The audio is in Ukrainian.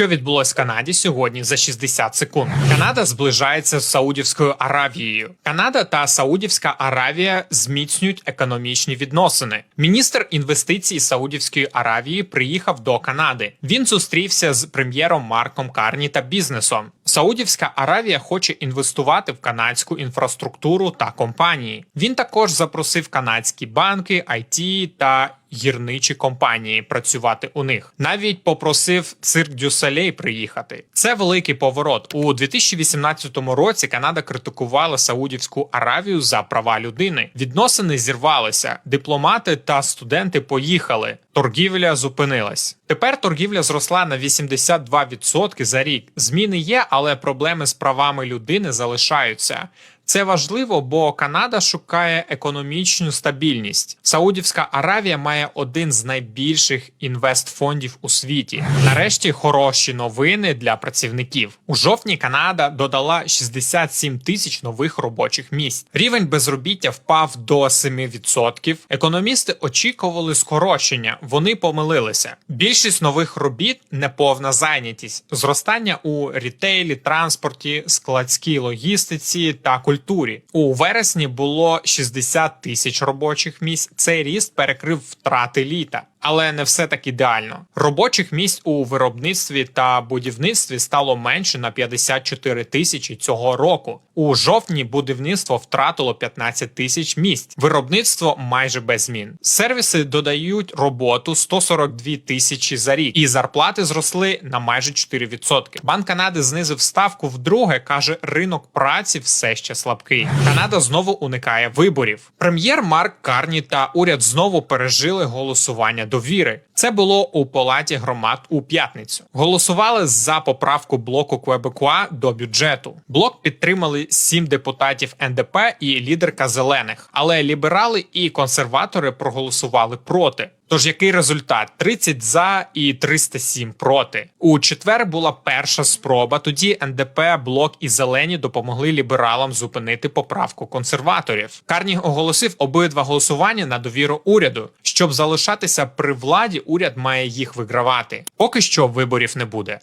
Що відбулось в Канаді сьогодні за 60 секунд? Канада зближається з Саудівською Аравією. Канада та Саудівська Аравія зміцнюють економічні відносини. Міністр інвестицій Саудівської Аравії приїхав до Канади. Він зустрівся з прем'єром Марком Карні та бізнесом. Саудівська Аравія хоче інвестувати в канадську інфраструктуру та компанії. Він також запросив канадські банки, IT та гірничі компанії працювати у них. Навіть попросив цирк Дю Солей приїхати. Це великий поворот. У 2018 році Канада критикувала Саудівську Аравію за права людини. Відносини зірвалися. Дипломати та студенти поїхали. Торгівля зупинилась. Тепер торгівля зросла на 82% за рік. Зміни є, але проблеми з правами людини залишаються. Це важливо, бо Канада шукає економічну стабільність. Саудівська Аравія має один з найбільших інвестфондів у світі. Нарешті хороші новини для працівників. У жовтні Канада додала 67 тисяч нових робочих місць. Рівень безробіття впав до 7%. Економісти очікували скорочення. Вони помилилися. Більшість нових робіт неповна зайнятість, зростання у рітейлі, транспорті, складській логістиці та культурі. У вересні було 60 тисяч робочих місць. Цей ріст перекрив втрати літа. Але не все так ідеально. Робочих місць у виробництві та будівництві стало менше на 54 тисячі цього року. У жовтні будівництво втратило 15 тисяч місць. Виробництво майже без змін. Сервіси додають роботу 142 тисячі за рік, і зарплати зросли на майже 4%. Банк Канади знизив ставку вдруге. каже, ринок праці все ще слабкий. Канада знову уникає виборів. Прем'єр Марк Карні та уряд знову пережили голосування довіри. Це було у палаті громад у п'ятницю. Голосували за поправку блоку Квебекуа до бюджету. Блок підтримали сім депутатів НДП і лідерка зелених, але ліберали і консерватори проголосували проти. Тож який результат? 30 за і 307 проти. У четвер була перша спроба. Тоді НДП, блок і зелені допомогли лібералам зупинити поправку консерваторів. Карні оголосив обидва голосування на довіру уряду. Щоб залишатися при владі, уряд має їх вигравати. Поки що виборів не буде.